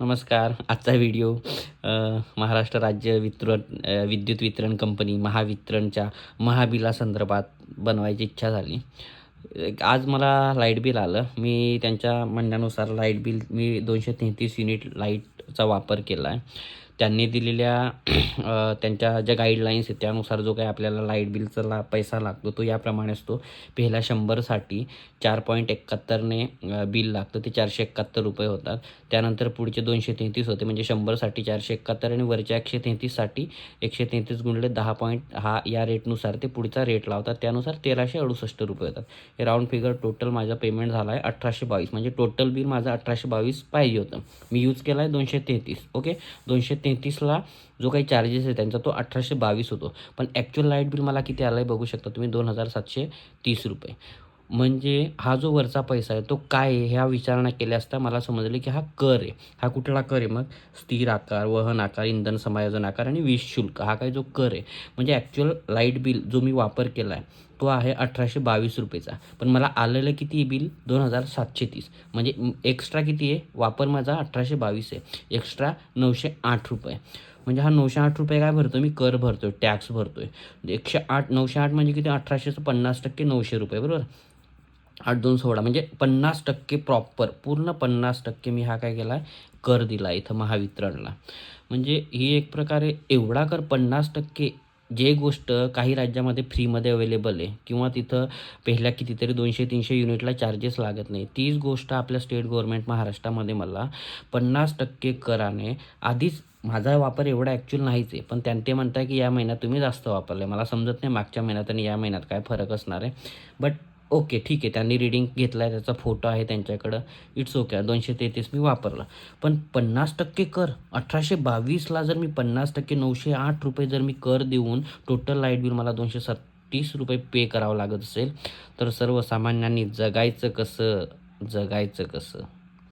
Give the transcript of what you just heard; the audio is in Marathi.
नमस्कार आजचा व्हिडिओ महाराष्ट्र राज्य वितरण विद्युत वितरण कंपनी महावितरणच्या महाबिलासंदर्भात बनवायची इच्छा झाली. एक आज मला लाइट बिल आलं. मी त्यांच्या म्हणण्यानुसार लाइट बिल मी दोनशे तेहतीस युनिट लाईटचा वापर केला आहे त्यांनी दिलेल्या त्यांच्या ज्या गाईडलाईन्स आहेत त्यानुसार जो काही आपल्याला लाइट बिलचा ला पैसा लागतो तो याप्रमाणे असतो. पहिल्या शंभरसाठी चार पॉईंट एकाहत्तरने बिल लागतं. ते चारशे एकाहत्तर रुपये होतात. त्यानंतर पुढचे दोनशे तेहतीस होते. म्हणजे शंभरसाठी चारशे एकाहत्तर आणि वरच्या एकशे तेहतीससाठी एकशे तेहतीस गुणले दहा पॉईंट हा या रेटनुसार ते पुढचा रेट लावतात. त्यानुसार तेराशे अडुसष्ट रुपये होतात. हे राऊंड फिगर टोटल माझा पेमेंट झाला आहे अठराशे बावीस. म्हणजे टोटल बिल माझं अठराशे बावीस पाहिजे होतं. मी यूज केला आहे दोनशे तेहतीस. ओके दोनशे तेहतीसला जो काही चार्जेस आहे त्यांचा तो अठराशे बावीस होतो. पण ॲक्च्युअल लाइट बिल मला किती आलं आहे बघू शकता तुम्ही? दोन हजार सातशे तीस रुपये. म्हणजे हा जो वरचा पैसा आहे तो काय आहे ह्या विचारणा केल्या असता मला समजले की हा कर आहे. हा कुठला कर आहे मग? स्थिर आकार वहन आकार इंधन समायोजन आकार आणि वीज शुल्क. हा काय जो कर आहे. म्हणजे ॲक्च्युअल लाइट बिल जो मी वापर केला आहे तो आहे अठराशे बावीस रुपयेचा. पण मला आलेलं किती बिल? दोन हजार सातशे तीस. म्हणजे एक्स्ट्रा किती आहे? वापर माझा अठराशे बावीस आहे. एक्स्ट्रा नऊशे आठ रुपये. म्हणजे हा नऊशे आठ रुपये काय भरतो मी कर भरतोय टॅक्स भरतोय. एकशे आठ नऊशे आठ म्हणजे किती? अठराशेचं पन्नास टक्के नऊशे रुपये बरोबर? आठ दोन सोळा. म्हणजे पन्नास टक्के प्रॉपर पूर्ण पन्नास टक्के मी हा काय केला आहे कर दिला इथं महावितरणला. म्हणजे ही एक प्रकारे एवढा कर पन्नास टक्के जे गोष्ट काही राज्यामध्ये फ्रीमध्ये अवेलेबल आहे किंवा तिथं पहिल्या कितीतरी दोनशे तीनशे युनिटला चार्जेस लागत नाही तीच गोष्ट आपल्या स्टेट गव्हर्नमेंट महाराष्ट्रामध्ये मला पन्नास टक्के कराने आधीच माझा वापर एवढा ॲक्च्युअल नाहीच आहे पण त्यां ते म्हणताय की या महिन्यात तुम्ही जास्त वापरलं आहे मला समजत नाही मागच्या महिन्यात आणि या महिन्यात काय फरक असणार आहे. बट ओके ठीक आहे. त्यांनी रिडिंग घेतला आहे त्याचा फोटो आहे त्यांच्याकडं. इट्स ओके दोनशे तेहतीस मी वापरला. पण पन्नास टक्के कर. अठराशे बावीसला जर मी पन्नास टक्के नऊशे आठ रुपये जर मी कर देऊन टोटल लाइट बिल मला दोनशे सत्तीस रुपये पे करावं लागत असेल तर सर्वसामान्यांनी जगायचं कसं? जगायचं कसं?